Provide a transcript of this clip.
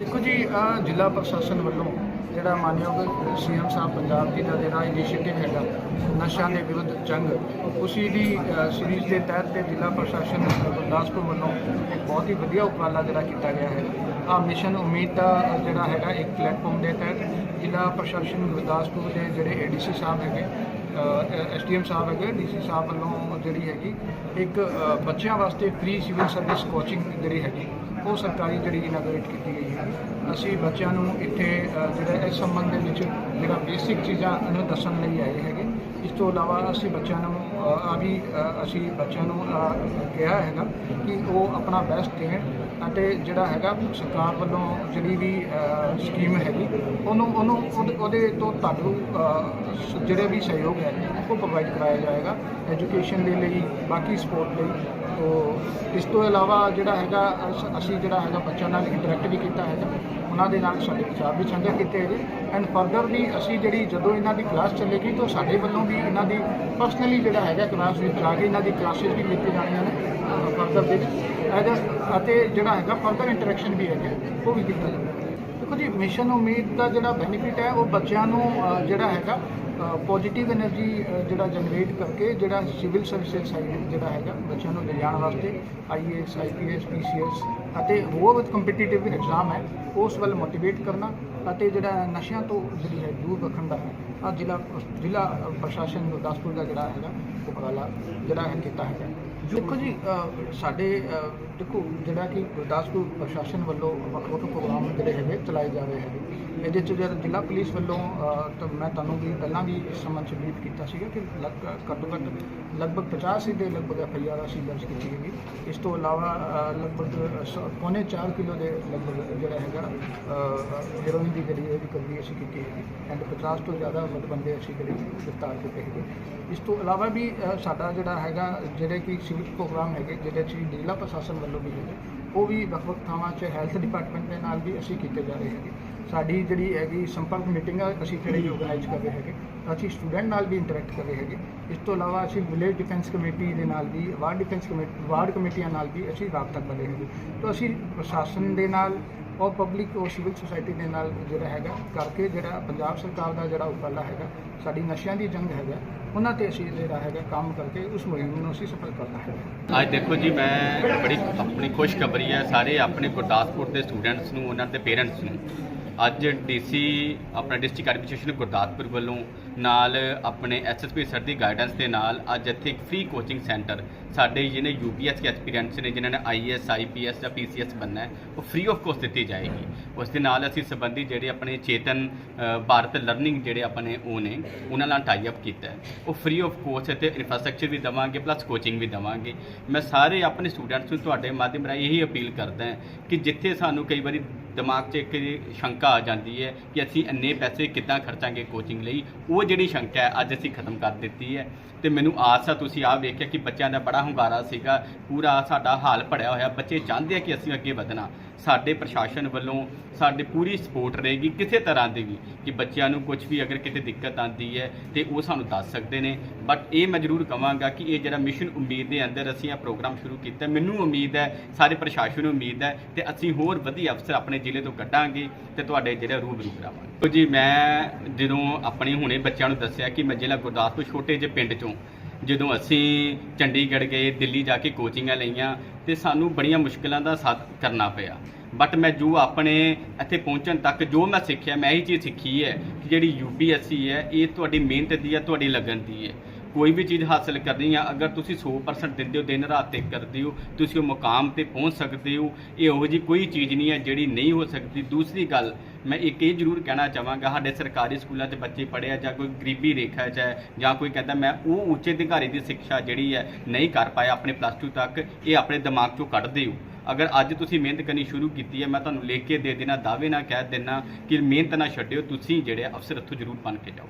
ਦੇਖੋ ਜੀ ਜ਼ਿਲ੍ਹਾ ਪ੍ਰਸ਼ਾਸਨ ਵੱਲੋਂ ਜਿਹੜਾ ਮਾਨਯੋਗ ਸੀਐਮ ਸਾਹਿਬ ਪੰਜਾਬ ਜੀ ਦਾ ਜਿਹੜਾ ਇਨੀਸ਼ੀਏਟਿਵ ਹੈਗਾ, ਨਸ਼ਿਆਂ ਦੇ ਵਿਰੁੱਧ ਜੰਗ, ਉਸੇ ਦੀ ਸੀਰੀਜ਼ ਦੇ ਤਹਿਤ ਤੇ ਜ਼ਿਲ੍ਹਾ ਪ੍ਰਸ਼ਾਸਨ ਗੁਰਦਾਸਪੁਰ ਵੱਲੋਂ ਇੱਕ ਬਹੁਤ ਹੀ ਵਧੀਆ ਉਪਰਾਲਾ ਜਿਹੜਾ ਕੀਤਾ ਗਿਆ ਹੈ। ਆ ਮਿਸ਼ਨ ਉਮੀਦ ਦਾ ਜਿਹੜਾ ਹੈਗਾ ਇੱਕ ਪਲੇਟਫਾਰਮ ਦੇ ਤਹਿਤ ਜ਼ਿਲ੍ਹਾ ਪ੍ਰਸ਼ਾਸਨ ਗੁਰਦਾਸਪੁਰ ਦੇ ਜਿਹੜੇ ਏਡੀਸੀ ਸਾਹਿਬ ਹੈਗੇ ਐਸਡੀਐਮ ਸਾਹਿਬ ਹੈਗੇ ਡੀਸੀ ਸਾਹਿਬ ਵੱਲੋਂ ਜਿਹੜੀ ਹੈਗੀ ਇੱਕ ਬੱਚਿਆਂ ਵਾਸਤੇ ਫ੍ਰੀ ਸਿਵਲ ਸਰਵਿਸ ਕੋਚਿੰਗ ਜਿਹੜੀ ਹੈਗੀ ਉਹ ਸਰਕਾਰੀ ਜਿਹੜੀ ਇਨਾਗਰੇਟ ਕੀਤੀ ਗਈ ਹੈ। ਅਸੀਂ ਬੱਚਿਆਂ ਨੂੰ ਇੱਥੇ ਜਿਹੜਾ ਇਸ ਸੰਬੰਧ ਦੇ ਵਿੱਚ ਜਿਹੜਾ ਬੇਸਿਕ ਚੀਜ਼ਾਂ ਨੂੰ ਦੱਸਣ ਲਈ ਆਏ ਹੈਗੇ। ਇਸ ਤੋਂ ਇਲਾਵਾ ਅਸੀਂ ਬੱਚਿਆਂ ਨੂੰ ਆ ਵੀ ਅਸੀਂ ਬੱਚਿਆਂ ਨੂੰ ਕਿਹਾ ਹੈਗਾ ਕਿ ਉਹ ਆਪਣਾ ਬੈਸਟ ਦੇਣ। ਅਤੇ ਜਿਹੜਾ ਹੈਗਾ ਸਰਕਾਰ ਵੱਲੋਂ ਜਿਹੜੀ ਵੀ ਸਕੀਮ ਹੈਗੀ, ਉਹਨੂੰ ਉਹਨੂੰ, ਉਹਦੇ- ਉਹਦੇ ਤੋਂ ਤੁਹਾਨੂੰ ਜਿਹੜੇ ਵੀ ਸਹਿਯੋਗ ਹੈ, ਉਹ ਪ੍ਰੋਵਾਈਡ ਕਰਾਇਆ ਜਾਏਗਾ ਐਜੂਕੇਸ਼ਨ ਦੇ ਲਈ, ਬਾਕੀ ਸਪੋਰਟ ਲਈ। ਤੋ, ਇਸ ਤੋਂ ਇਲਾਵਾ ਜਿਹੜਾ ਹੈਗਾ, ਅਸ- ਅਸੀਂ ਜਿਹੜਾ ਹੈਗਾ ਬੱਚਿਆਂ ਨਾਲ ਇੰਟਰੈਕਟ ਵੀ ਕੀਤਾ ਹੈਗਾ, ਉਹਨਾਂ ਦੇ ਨਾਲ ਸਾਡੇ ਵਿਚਾਰ ਵੀ ਸਾਂਝੇ ਕੀਤੇ ਹੈਗੇ। ਐਂਡ ਫਰਦਰ ਵੀ ਅਸੀਂ ਜਿਹੜੀ, ਜਦੋਂ ਇਹਨਾਂ ਦੀ ਕਲਾਸ ਚੱਲੇਗੀ, ਤਾਂ ਸਾਡੇ ਵੱਲੋਂ ਵੀ ਇਹਨਾਂ ਦੀ ਪਰਸਨਲੀ ਜਿਹੜਾ ਹੈਗਾ ਕਲਾਸ ਵਿੱਚ ਜਾ ਕੇ ਇਹਨਾਂ ਦੀ ਕਲਾਸਿਸ ਵੀ ਲਿੱਤੀ ਜਾਣੀਆਂ ਨੇ ਫਰਦਰ ਦੇ ਵਿੱਚ। ਹੈਗਾ ਅਤੇ ਜਿਹੜਾ ਹੈਗਾ ਫਰਦਰ ਇੰਟਰੈਕਸ਼ਨ ਵੀ ਹੈਗਾ, ਉਹ ਵੀ ਕੀਤਾ ਜਾਂਦਾ। ਦੇਖੋ ਜੀ ਮਿਸ਼ਨ ਉਮੀਦ ਦਾ ਜਿਹੜਾ ਬੈਨੀਫਿਟ ਹੈ, ਉਹ ਬੱਚਿਆਂ ਨੂੰ ਜਿਹੜਾ ਹੈਗਾ ਪੋਜੀਟਿਵ એનર્ਜੀ ਜਿਹੜਾ ਜਨਰੇਟ ਕਰਕੇ ਜਿਹੜਾ ਸਿਵਲ ਸਰਵਿਸ ਸਾਈਡ ਜਿਹੜਾ ਹੈਗਾ, ਬੱਚਿਆਂ ਨੂੰ ਲਿਜਾਣ ਵਾਸਤੇ ਆਈਏਐਸ ਆਈਪੀਐਸ ਪੀਸੀਐਸ ਅਤੇ ਹੋਰ ਕੰਪੀਟੀਟਿਵ ਐਗਜ਼ਾਮ ਹੈ, ਉਸ ਵੱਲ ਮੋਟੀਵੇਟ ਕਰਨਾ ਅਤੇ ਜਿਹੜਾ ਨਸ਼ਿਆਂ ਤੋਂ ਜਿਹੜੀ ਹੈ ਦੂਰ ਰੱਖਣ ਦਾ ਹੈ ਆ ਜ਼ਿਲ੍ਹਾ ਜ਼ਿਲ੍ਹਾ ਪ੍ਰਸ਼ਾਸਨ ਗੁਰਦਾਸਪੁਰ ਦਾ ਜਿਹੜਾ ਹੈਗਾ, ਉਪਰਾਲਾ ਜਿਹੜਾ ਕੀਤਾ ਹੈਗਾ। ਦੇਖੋ ਜੀ ਅ, ਸਾਡੇ ਅ, ਦੇਖੋ ਜਿਹੜਾ ਕਿ ਗੁਰਦਾਸਪੁਰ ਪ੍ਰਸ਼ਾਸਨ ਵੱਲੋਂ ਵੱਖ ਵੱਖ ਪ੍ਰੋਗਰਾਮ ਜਿਹੜੇ ਹੈਗੇ ਚਲਾਏ ਜਾ ਰਹੇ ਹੈਗੇ। ਇਹਦੇ 'ਚ ਜਦ ਜ਼ਿਲ੍ਹਾ ਪੁਲਿਸ ਵੱਲੋਂ ਅ, ਤਾਂ ਮੈਂ ਤੁਹਾਨੂੰ ਵੀ ਪਹਿਲਾਂ ਵੀ ਇਸ ਸੰਬੰਧ 'ਚ ਬਰੀਫ ਕੀਤਾ ਸੀਗਾ ਕਿ ਲੱਗ- ਘੱਟੋ ਘੱਟ ਲਗਭਗ 50 ਦੇ ਲਗਭਗ ਐਫ ਆਈ ਆਰ ਅਸੀਂ ਦਰਜ ਕੀਤੀ ਹੈਗੀ। ਇਸ ਤੋਂ ਇਲਾਵਾ ਅ, ਲਗਭਗ ਸ- ਪੌਣੇ 4 ਕਿਲੋ ਦੇ ਲਗਭਗ ਜਿਹੜਾ ਹੈਗਾ ਹੈਰੋਇਨ ਦੀ ਜਿਹੜੀ ਰਿਕਵਰੀ ਅਸੀਂ ਕੀਤੀ ਹੈਗੀ। ਐਂਡ 50 ਤੋਂ ਜ਼ਿਆਦਾ ਵੱਧ ਬੰਦੇ ਅਸੀਂ ਜਿਹੜੇ ਗ੍ਰਿਫਤਾਰ ਕੀਤੇ ਹੈਗੇ। ਇਸ ਤੋਂ ਇਲਾਵਾ ਵੀ ਅ, ਸਾਡਾ ਜਿਹੜਾ ਹੈਗਾ ਜਿਹੜੇ ਕਿ ਸਿਵਲ ਪ੍ਰੋਗਰਾਮ ਹੈਗੇ ਜਿਹਦੇ 'ਚ ਜ਼ਿਲ੍ਹਾ ਪ੍ਰਸ਼ਾਸਨ ਵੱਲੋਂ ਵੀ ਹੈਗੇ ਉਹ ਵੀ ਵੱਖ ਵੱਖ ਥਾਵਾਂ 'ਚ ਹੈਲਥ ਡਿਪਾਰਟਮੈਂਟ ਦੇ ਨਾਲ ਵੀ ਅਸੀਂ ਕੀਤੇ ਜਾ ਰਹੇ ਹੈਗੇ। ਸਾਡੀ ਜਿਹੜੀ ਹੈਗੀ ਸੰਪਰਕ ਮੀਟਿੰਗ ਆ, ਅਸੀਂ ਜਿਹੜੀ ਆਰਗੇਨਾਈਜ਼ ਕਰ ਰਹੇ ਹੈਗੇ ਅਸੀਂ ਸਟੂਡੈਂਟ ਨਾਲ ਵੀ ਇੰਟਰੈਕਟ ਕਰ ਰਹੇ ਹੈਗੇ। ਇਸ ਤੋਂ ਇਲਾਵਾ ਅਸੀਂ ਵਿਲੇਜ ਡਿਫੈਂਸ ਕਮੇਟੀ ਦੇ ਨਾਲ ਵੀ, ਵਾਰਡ ਡਿਫੈਂਸ ਕਮੇਟੀ ਵਾਰਡ ਕਮੇਟੀਆਂ ਨਾਲ ਵੀ ਅਸੀਂ ਰਾਬਤਾ ਕਰ ਰਹੇ ਹੈਗੇ। ਤਾਂ ਅਸੀਂ ਪ੍ਰਸ਼ਾਸਨ ਦੇ ਨਾਲ ਔਰ ਪਬਲਿਕ ਔਰ ਸਿਵਲ ਸੁਸਾਇਟੀ ਦੇ ਨਾਲ ਜਿਹੜਾ ਹੈਗਾ, ਕਰਕੇ ਜਿਹੜਾ ਪੰਜਾਬ ਸਰਕਾਰ ਦਾ ਜਿਹੜਾ ਉਪਰਾਲਾ ਹੈਗਾ, ਸਾਡੀ ਨਸ਼ਿਆਂ ਦੀ ਜੰਗ ਹੈਗਾ, ਉਹਨਾਂ ਤੇ ਅਸੀਂ ਜਿਹੜਾ ਹੈਗਾ ਕੰਮ ਕਰਕੇ ਉਸ ਮੁਹਿੰਮ ਨੂੰ ਅਸੀਂ ਸਫਲ ਕਰਨਾ ਹੈ ਅੱਜ ਦੇਖੋ ਜੀ, ਮੈਂ ਬੜੀ ਆਪਣੀ ਖੁਸ਼ਖਬਰੀ ਹੈ, ਸਾਰੇ ਆਪਣੇ ਗੁਰਦਾਸਪੁਰ ਦੇ ਸਟੂਡੈਂਟਸ ਨੂੰ, ਉਹਨਾਂ ਦੇ ਪੇਰੈਂਟਸ ਨੂੰ। ਅੱਜ ਡੀਸੀ, ਆਪਣਾ ਡਿਸਟ੍ਰਿਕਟ ਐਡਮਿਨਿਸਟ੍ਰੇਸ਼ਨ ਗੁਰਦਾਸਪੁਰ ਵੱਲੋਂ ਨਾਲ ਆਪਣੇ ਐਸਐਸਪੀ ਸਰ ਦੀ ਗਾਈਡੈਂਸ ਦੇ ਨਾਲ ਅੱਜ ਇੱਥੇ ਇੱਕ ਫ੍ਰੀ ਕੋਚਿੰਗ ਸੈਂਟਰ ਸਾਡੇ ਜਿਹਨੇ ਯੂਪੀਐਸ ਕੇ ਐਕਸਪੀਰੀਅੰਸ ਨੇ ਜਿਨ੍ਹਾਂ ਨੇ ਆਈਐਸ ਆਈਪੀਐਸ ਜਾਂ ਪੀਸੀਐਸ ਬੰਨਾ ਹੈ, ਉਹ ਫ੍ਰੀ ਆਫ ਕੋਸਟ ਦਿੱਤੀ ਜਾਏਗੀ। ਉਸ ਦੇ ਨਾਲ ਅਸੀਂ ਸੰਬੰਧੀ ਜਿਹੜੇ ਆਪਣੇ ਚੇਤਨ ਭਾਰਤ ਲਰਨਿੰਗ ਜਿਹੜੇ ਆਪਣੇ ਉਹ ਨੇ, ਉਹਨਾਂ ਨਾਲ ਟਾਈ ਅਪ ਕੀਤਾ ਉਹ ਫ੍ਰੀ ਆਫ ਕੋਸਟ ਤੇ ਇਨਫਰਾਸਟ੍ਰਕਚਰ ਵੀ ਦਵਾਂਗੇ ਪਲੱਸ ਕੋਚਿੰਗ ਵੀ ਦਵਾਂਗੇ। ਮੈਂ ਸਾਰੇ ਆਪਣੇ ਸਟੂਡੈਂਟਸ ਨੂੰ ਤੁਹਾਡੇ ਮਾਧਿਅਮ ਰਾਹੀਂ ਇਹੀ ਅਪੀਲ ਕਰਦਾ ਹਾਂ ਕਿ ਜਿੱਥੇ ਸਾਨੂੰ ਕਈ ਵਾਰੀ ਦਿਮਾਗ 'ਚ ਇੱਕ ਸ਼ੰਕਾ ਆ ਜਾਂਦੀ ਹੈ ਕਿ ਅਸੀਂ ਇੰਨੇ ਪੈਸੇ ਕਿੱਦਾਂ ਖਰਚਾਂਗੇ ਕੋਚਿੰਗ ਲਈ? ਉਹ ਜਿਹੜੀ ਸ਼ੰਕਾ ਹੈ, ਅੱਜ ਅਸੀਂ ਖਤਮ ਕਰ ਦਿੱਤੀ ਹੈ। ਤੇ ਮੈਨੂੰ ਆਸ ਆ, ਤੁਸੀਂ ਆਹ ਵੇਖਿਆ ਕਿ ਬੱਚਿਆਂ ਦਾ ਬੜਾ ਹੁੰਗਾਰਾ ਸੀਗਾ। ਪੂਰਾ ਸਾਡਾ ਹਾਲ ਭੜਿਆ ਹੋਇਆ। ਬੱਚੇ ਚਾਹੁੰਦੇ ਆ ਕਿ ਅਸੀਂ ਅੱਗੇ ਵਧਣਾ। ਸਾਡੇ ਪ੍ਰਸ਼ਾਸਨ ਵੱਲੋਂ ਸਾਡੇ ਪੂਰੀ ਸਪੋਰਟ ਰਹੇਗੀ ਕਿਸੇ ਤਰ੍ਹਾਂ ਦੀ ਵੀ ਕਿ ਬੱਚਿਆਂ ਨੂੰ ਕੁਝ ਵੀ ਅਗਰ ਕਿਤੇ ਦਿੱਕਤ ਆਉਂਦੀ ਹੈ ਤੇ ਉਹ ਸਾਨੂੰ ਦੱਸ ਸਕਦੇ ਨੇ। ਬਟ ਇਹ ਮੈਂ ਜ਼ਰੂਰ ਕਹਾਂਗਾ ਕਿ ਇਹ ਜਿਹੜਾ ਮਿਸ਼ਨ ਉਮੀਦ ਦੇ ਅੰਦਰ ਅਸੀਂ ਇਹ ਪ੍ਰੋਗਰਾਮ ਸ਼ੁਰੂ ਕੀਤਾ, ਮੈਨੂੰ ਉਮੀਦ ਹੈ, ਸਾਰੇ ਪ੍ਰਸ਼ਾਸਨ ਨੂੰ ਉਮੀਦ ਹੈ ਤੇ ਅਸੀਂ ਹੋਰ ਵਧੀਆ ਅਫਸਰ ਆਪਣੇ ਜ਼ਿਲ੍ਹੇ ਤੋਂ ਕੱਢਾਂਗੇ ਤੇ ਤੁਹਾਡੇ ਜਿਹੜੇ ਰੂਬਰੂ ਕਰਾਵਾਂਗੇ। ਜੀ, ਮੈਂ ਜਦੋਂ ਆਪਣੇ ਹੁਣੇ ਬੱਚਿਆਂ ਨੂੰ ਦੱਸਿਆ ਕਿ ਮੈਂ ਜ਼ਿਲ੍ਹਾ ਗੁਰਦਾਸਪੁਰ ਛੋਟੇ ਜਿਹੇ ਪਿੰਡ ਚੋਂ ਜਦੋਂ ਅਸੀਂ ਚੰਡੀਗੜ੍ਹ ਗਏ, ਦਿੱਲੀ ਜਾ ਕੇ ਕੋਚਿੰਗਾਂ ਲਈਆਂ ਤੇ ਸਾਨੂੰ ਬੜੀਆਂ ਮੁਸ਼ਕਲਾਂ ਦਾ ਸਾਥ ਕਰਨਾ ਪਿਆ। ਬਟ ਮੈਂ ਜੋ ਆਪਣੇ ਇੱਥੇ ਪਹੁੰਚਣ ਤੱਕ ਜੋ ਮੈਂ ਸਿੱਖਿਆ, ਮੈਂ ਇਹੀ ਚੀਜ਼ ਸਿੱਖੀ ਹੈ ਕਿ ਜਿਹੜੀ ਯੂਪੀਐਸਸੀ ਹੈ, ਇਹ ਤੁਹਾਡੀ ਮਿਹਨਤ ਦੀ ਹੈ, ਤੁਹਾਡੀ ਲਗਨ ਦੀ ਹੈ। ਕੋਈ ਵੀ ਚੀਜ਼ ਹਾਸਲ ਕਰਨੀ ਆ, ਅਗਰ ਤੁਸੀਂ 100% ਦਿੰਦੇ ਹੋ, ਦਿਨ ਰਾਤ ਤੇ ਕਰਦੇ ਹੋ, ਤੁਸੀਂ ਉਹ ਮੁਕਾਮ ਤੇ ਪਹੁੰਚ ਸਕਦੇ ਹੋ, ਇਹ ਉਹੋ ਜੀ ਕੋਈ ਚੀਜ਼ ਨਹੀਂ ਹੈ ਜਿਹੜੀ ਨਹੀਂ ਹੋ ਸਕਦੀ। ਦੂਸਰੀ ਗੱਲ, ਮੈਂ ਇੱਕ ਇਹ ਜ਼ਰੂਰ ਕਹਿਣਾ ਚਾਹਾਂਗਾ, ਸਾਡੇ ਸਰਕਾਰੀ ਸਕੂਲਾਂ 'ਚ ਬੱਚੇ ਪੜ੍ਹੇ ਆ ਜਾਂ ਕੋਈ ਗਰੀਬੀ ਰੇਖਾ 'ਚ ਹੈ ਜਾਂ ਕੋਈ ਕਹਿੰਦਾ ਮੈਂ ਉਹ ਉੱਚੇ ਅਧਿਕਾਰੀ ਦੀ ਸਿੱਖਿਆ ਜਿਹੜੀ ਹੈ ਨਹੀਂ ਕਰ ਪਾਇਆ ਆਪਣੇ ਪਲੱਸ 2 ਤੱਕ, ਇਹ ਆਪਣੇ ਦਿਮਾਗ 'ਚੋਂ ਕੱਢਦੇ ਹੋ ਅਗਰ ਅੱਜ ਤੁਸੀਂ ਮਿਹਨਤ ਕਰਨੀ ਸ਼ੁਰੂ ਕੀਤੀ ਹੈ, ਮੈਂ ਤੁਹਾਨੂੰ ਲਿਖ ਕੇ ਦੇ ਦੇਣਾ ਦਾਅਵੇ ਨਾਲ ਕਹਿ ਦੇਣਾ ਕਿ ਮਿਹਨਤ ਨਾ ਛੱਡਿਓ, ਤੁਸੀਂ ਜਿਹੜੇ ਅਫਸਰ ਇੱਥੋਂ ਜ਼ਰੂਰ ਬਣ ਕੇ ਜਾਓ